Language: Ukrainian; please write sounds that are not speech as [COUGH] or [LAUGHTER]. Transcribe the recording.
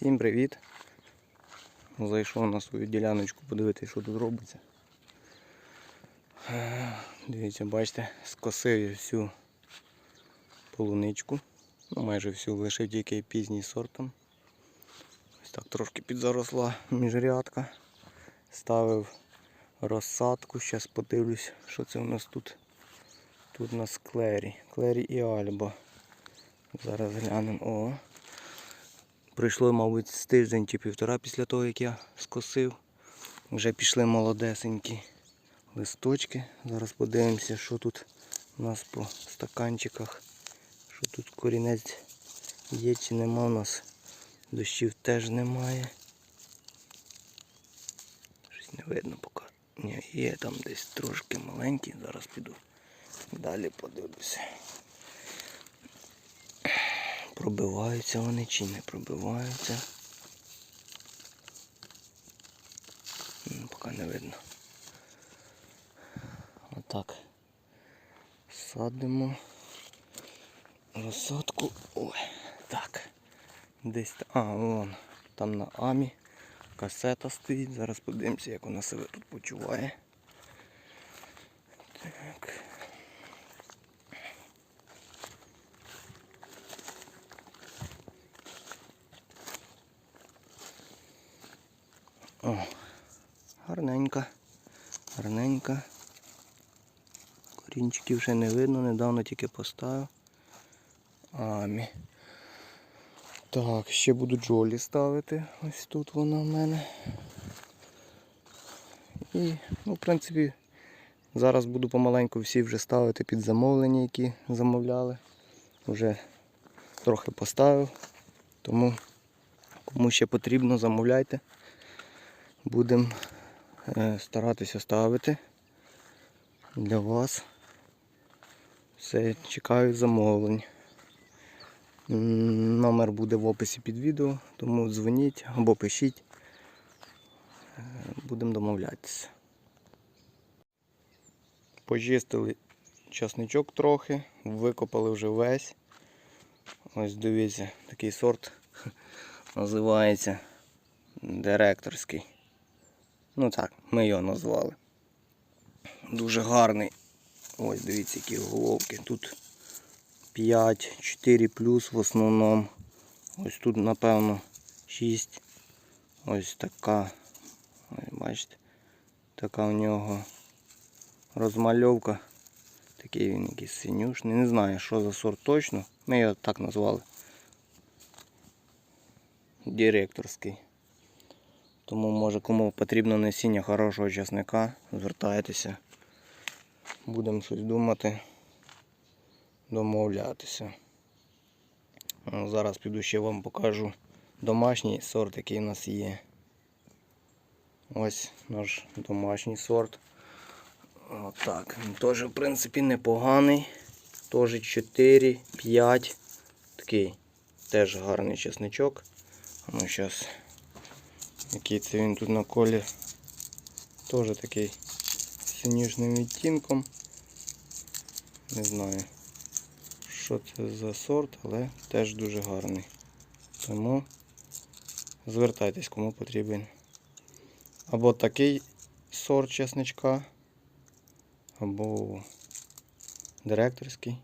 Всім привіт! Зайшов на свою діляночку подивитися, що тут робиться. Дивіться, бачите, скосив я всю полуничку. Ну, майже всю лишив тільки пізній сорт там. Ось так трошки підзаросла міжрядка. Ставив розсадку. Зараз подивлюсь, що це у нас тут. Тут у нас клері. Клері і альба. Зараз глянемо. О. Пройшло, мабуть, з тиждень чи півтора після того, як я скосив. Вже пішли молодесенькі листочки. Зараз подивимося, що тут у нас по стаканчиках. Що тут корінець є чи нема у нас. Дощів теж немає. Щось не видно поки. Ні, є там десь трошки маленький. Зараз піду. Далі подивлюся. Пробиваються вони чи не пробиваються. М, Поки не видно. Отак. Садимо розсадку. Ой, так. Десь та- А, вон. Там на амі касета стоїть. Зараз подивимося, як вона себе тут почуває. Гарненька, гарненька. Корінчиків ще не видно, недавно тільки поставив. Амі. Так, ще буду джолі ставити. Ось тут вона в мене. І, ну, в принципі, зараз буду помаленьку всі вже ставити під замовлення, які замовляли. Вже трохи поставив. Тому кому ще потрібно, замовляйте. Будемо старатися ставити для вас. Все, чекаю замовлень. Номер буде в описі під відео, тому дзвоніть або пишіть. Е, Будемо домовлятися. Почистили часничок трохи, викопали вже весь. Ось дивіться, такий сорт [LAUGHS] називається директорський. Ну так, ми його назвали. Дуже гарний. Ось дивіться, які головки. Тут 5, 4 плюс в основному. Ось тут, напевно, 6. Ось така. Ось бачите, така у нього розмальовка. Такий він якийсь синюшний. Не знаю, що за сорт точно. Ми його так назвали. Директорський. Тому може кому потрібно насіння хорошого часника, звертайтеся. Будемо щось думати, домовлятися. Ну, Зараз піду ще вам покажу домашній сорт, який у нас є. Ось наш домашній сорт. Отак. Він теж, в принципі, непоганий. Теж 4-5. Такий теж гарний чесничок. Ну, зараз який це він тут на колі. Теж такий з синіжним відтінком. Не знаю, що це за сорт, але теж дуже гарний. Тому звертайтесь, кому потрібен. Або такий сорт чесничка, або директорський.